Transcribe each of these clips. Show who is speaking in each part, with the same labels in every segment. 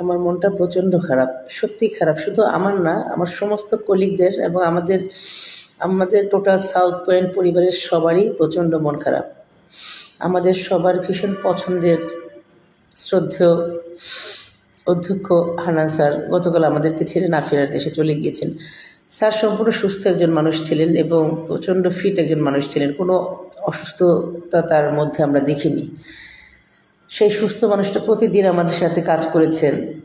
Speaker 1: আমার মনটা প্রচণ্ড খারাপ, সত্যি খারাপ। শুধু আমার না, আমার সমস্ত কলিগদের এবং আমাদের আমাদের টোটাল সাউথ পয়েন্ট পরিবারের সবারই প্রচণ্ড মন খারাপ। আমাদের সবার ভীষণ পছন্দের শ্রদ্ধেয় অধ্যক্ষ হানান স্যার গতকাল আমাদেরকে ছেড়ে না ফেরার দেশে চলে গিয়েছেন। স্যার সম্পূর্ণ সুস্থ একজন মানুষ ছিলেন এবং প্রচণ্ড ফিট একজন মানুষ ছিলেন। কোনো অসুস্থতা তার মধ্যে আমরা দেখিনি। সেই সুস্থ মানুষটা প্রতিদিন আমাদের সাথে কাজ করেছেন।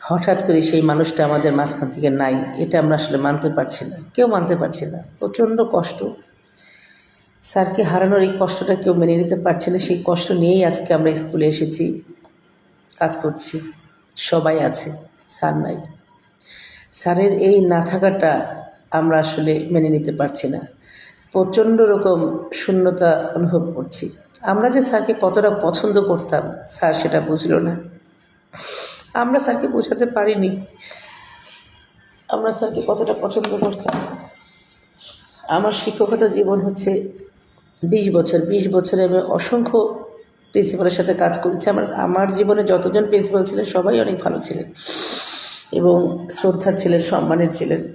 Speaker 1: হঠাৎ করে সেই মানুষটা আমাদের মাঝখান থেকে নাই। এটা আমরা আসলে মানতে পারছি না। কেউ মানতে পারছি না। প্রচণ্ড কষ্ট। স্যারকে হারানোর এই কষ্টটা কেউ মেনে নিতে পারছে না। সেই কষ্ট নিয়েই আজকে আমরা স্কুলে এসেছি। কাজ করছি। সবাই আছে। স্যার নাই। স্যারের এই না থাকাটা আমরা আসলে মেনে নিতে পারছি না। প্রচণ্ড রকম শূন্যতা অনুভব করছি। আমরা যে স্যারকে কতটা পছন্দ করতাম, স্যার সেটা বুঝলো না। আমরা স্যারকে বোঝাতে পারিনি আমরা স্যারকে কতটা পছন্দ করতাম। আমার শিক্ষকতা জীবন হচ্ছে বিশ বছর। বিশ বছরে আমি অসংখ্য প্রিন্সিপালের সাথে কাজ করেছি। আমার আমার জীবনে যতজন প্রিন্সিপাল ছিলেন, সবাই অনেক ভালো ছিলেন এবং শ্রদ্ধার ছিলেন, সম্মানের ছিলেন।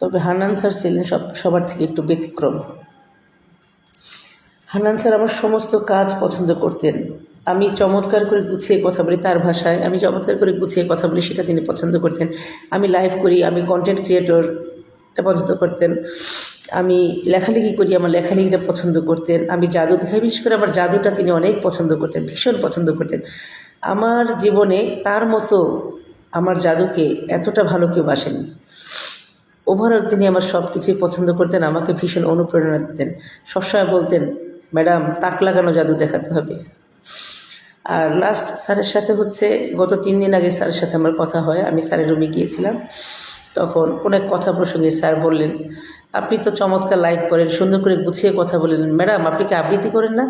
Speaker 1: তবে হান্নান স্যার ছিলেন সব, সবার থেকে একটু ব্যতিক্রম। হান্নান স্যার আমার সমস্ত কাজ পছন্দ করতেন। আমি চমৎকার করে গুছিয়ে কথা বলি তার ভাষায়, আমি চমৎকার করে গুছিয়ে কথা বলি সেটা তিনি পছন্দ করতেন। আমি লাইভ করি, আমি কন্টেন্ট ক্রিয়েটর এটা পছন্দ করতেন। আমি লেখালেখি করি, আমার লেখালেখিটা পছন্দ করতেন। আমি জাদু দেখাই বিশেষ করে আমার জাদুটা তিনি অনেক পছন্দ করতেন, ভীষণ পছন্দ করতেন। আমার জীবনে তার মতো আমার জাদুকে এতটা ভালো কেউ বাসেনি। ওভারঅল তিনি আমার সব কিছুই পছন্দ করতেন, আমাকে ভীষণ অনুপ্রেরণা দিতেন। সবসময় বলতেন ম্যাডাম, তাক লাগানো জাদু দেখাতে হবে। আর লাস্ট স্যারের সাথে হচ্ছে, গত তিন দিন আগে স্যারের সাথে আমার কথা হয়। আমি স্যারের রুমে গিয়েছিলাম। তখন অনেক কথা প্রসঙ্গে স্যার বললেন, আপনি তো চমৎকার লাইভ করেন, সুন্দর করে গুছিয়ে কথা বললেন। ম্যাডাম, আপনি কি আবৃত্তি করেন না?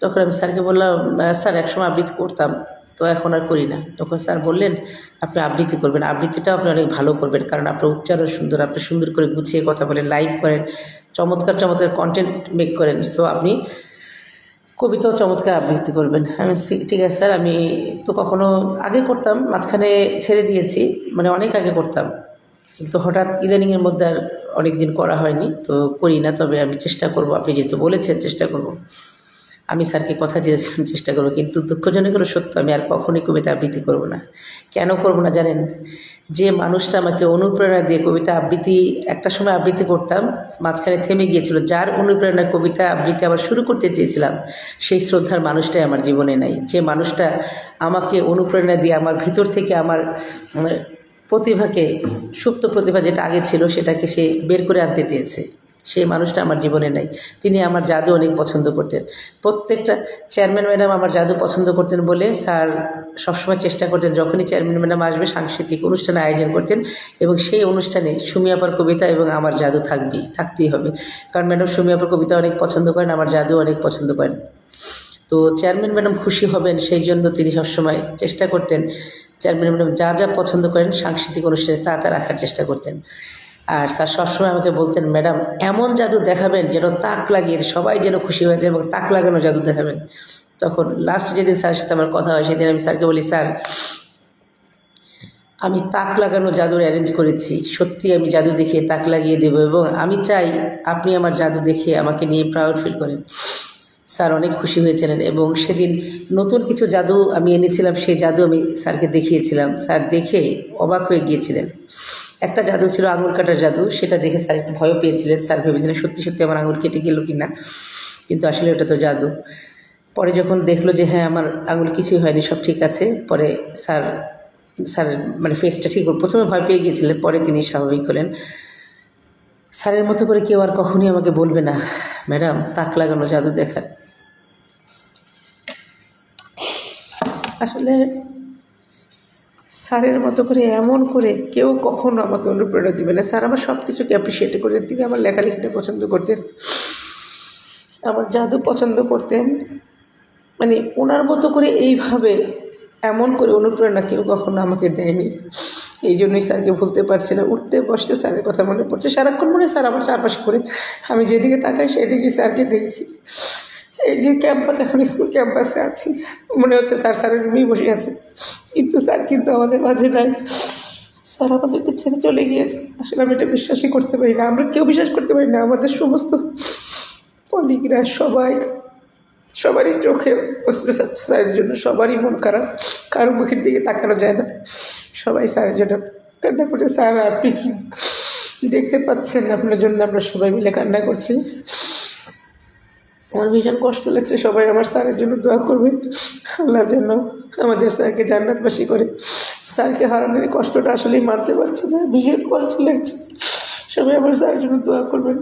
Speaker 1: তখন আমি স্যারকে বললাম স্যার, একসময় আবৃত্তি করতাম। তো এখন আর করি না। তখন স্যার বললেন, আপনি আবৃত্তি করবেন। আবৃত্তিটাও আপনি অনেক ভালো করবেন। কারণ আপনার উচ্চারণ সুন্দর, আপনি সুন্দর করে গুছিয়ে কথা বলেন লাইভ করেন, চমৎকার চমৎকার কন্টেন্ট মেক করেন। সো আপনি কবিতাও চমৎকার আবৃত্তি করবেন। আমি ঠিক আছে স্যার, আমি তো কখনো আগে করতাম, মাঝখানে ছেড়ে দিয়েছি মানে অনেক আগে করতাম। কিন্তু হঠাৎ ইদানিংয়ের মধ্যে আর অনেক দিন করা হয়নি। তো করি না, তবে আমি চেষ্টা করব। আপনি যেহেতু বলেছেন, চেষ্টা করব। আমি স্যারকে কথা দিয়েছিলাম, চেষ্টা করব, কিন্তু দুঃখজনক হলো সত্য, আমি আর কখনোই কবিতা আবৃত্তি করব না। কেন করব না জানেন? যে মানুষটা আমাকে অনুপ্রেরণা দিয়ে কবিতা আবৃত্তি, একটা সময় আবৃত্তি করতাম, মাঝখানে থেমে গিয়েছিল, যার অনুপ্রেরণায় কবিতা আবৃত্তি আবার শুরু করতে চেয়েছিলাম, সেই শ্রদ্ধার মানুষটাই আমার জীবনে নাই। যে মানুষটা আমাকে অনুপ্রেরণা দিয়ে আমার ভিতর থেকে আমার প্রতিভাকে, সুপ্ত প্রতিভা যেটা আগে ছিল, সেটাকে সে বের করে আনতে চেয়েছে। সেই মানুষটা আমার জীবনে নেই। তিনি আমার জাদু অনেক পছন্দ করতেন। প্রত্যেকটা চেয়ারম্যান ম্যাডাম আমার জাদু পছন্দ করতেন বলে স্যার সবসময় চেষ্টা করতেন, যখনই চেয়ারম্যান ম্যাডাম আসবে সাংস্কৃতিক অনুষ্ঠানে আয়োজন করতেন এবং সেই অনুষ্ঠানে সুমিয়াপার কবিতা এবং আমার জাদু থাকবেই, থাকতেই হবে। কারণ ম্যাডাম সুমিয়াপার কবিতা অনেক পছন্দ করেন, আমার জাদু অনেক পছন্দ করেন। তো চেয়ারম্যান ম্যাডাম খুশি হবেন, সেই জন্য তিনি সবসময় চেষ্টা করতেন। চেয়ারম্যান ম্যাডাম যা যা পছন্দ করেন সাংস্কৃতিক অনুষ্ঠানে তা তা রাখার চেষ্টা করতেন। আর স্যার সবসময় আমাকে বলতেন, ম্যাডাম, এমন জাদু দেখাবেন যেন তাক লাগিয়ে সবাই যেন খুশি হয়ে যায় এবং তাক লাগানো জাদু দেখাবেন। তখন লাস্ট যেদিন স্যারের সাথে আমার কথা হয়, সেদিন আমি স্যারকে বলি, স্যার, আমি তাক লাগানো জাদুর অ্যারেঞ্জ করেছি। সত্যি আমি জাদু দেখিয়ে তাক লাগিয়ে দেবো এবং আমি চাই আপনি আমার জাদু দেখে আমাকে নিয়ে প্রাউড ফিল করেন। স্যার অনেক খুশি হয়েছিলেন এবং সেদিন নতুন কিছু জাদু আমি এনেছিলাম, সেই জাদু আমি স্যারকে দেখিয়েছিলাম। স্যার দেখে অবাক হয়ে গিয়েছিলেন। একটা জাদু ছিল, আঙুল কাটার জাদু। সেটা দেখে স্যার একটু ভয়ও পেয়েছিলেন। স্যার ভেবেছিলেন, সত্যি সত্যি আমার আঙুল কেটে গেল কি না? কিন্তু আসলে ওটা তো জাদু। পরে যখন দেখল যে হ্যাঁ আমার আঙুল কিছুই হয়নি, সব ঠিক আছে। পরে স্যার স্যার মানে ফেসটা ঠিক, প্রথমে ভয় পেয়ে গিয়েছিলেন, পরে তিনি স্বাভাবিক হলেন। স্যারের মতো করে কেউ আর কখনই আমাকে বলবে না, ম্যাডাম, তাক লাগানো জাদু দেখান। আসলে স্যারের মতো করে, এমন করে কেউ কখনো আমাকে অনুপ্রেরণা দিবে না। স্যার আমার সব কিছুকে অ্যাপ্রিসিয়েট করতেন, তিনি আমার লেখালেখিটা পছন্দ করতেন, আমার জাদু পছন্দ করতেন। মানে ওনার মতো করে এইভাবে এমন করে অনুপ্রেরণা কেউ কখনো আমাকে দেয়নি। এই জন্যই স্যারকে ভুলতে পারছি না। উঠতে বসতে স্যারের কথা মনে পড়ছে। সারাক্ষণ মনে স্যার আমার চারপাশে করে আমি যেদিকে তাকাই সেদিকে স্যারকে দেখি। এই যে ক্যাম্পাস এখন স্কুল ক্যাম্পাসে আছি। মনে হচ্ছে স্যার স্যারের রুমেই বসে আছে। কিন্তু স্যার, কিন্তু আমাদের মাঝে নাই। স্যার আমাদেরকে ছেড়ে চলে গিয়েছে। আসলে আমি এটা বিশ্বাসই করতে পারি না। আমরা কেউ বিশ্বাস করতে পারি না। আমাদের সমস্ত কলিগরা সবাই, সবারই চোখে অস্ত্র স্যারের জন্য সবারই মন খারাপ। কারও মুখের দিকে তাকানো যায় না। সবাই স্যারের জন্য কান্না করে স্যার, আপনি কি দেখতে পাচ্ছেন? আপনার জন্য আমরা সবাই মিলে কান্না করছি। আমার ভীষণ কষ্ট লাগছে সবাই আমার স্যারের জন্য দোয়া করবে। আল্লাহর জন্য আমাদের স্যারকে জান্নাতবাসী করে। স্যারকে হারানোর কষ্টটা আসলেই মানতে পারছে না। ভীষণ কষ্ট লাগছে। সবাই আমার স্যারের জন্য দোয়া করবেন।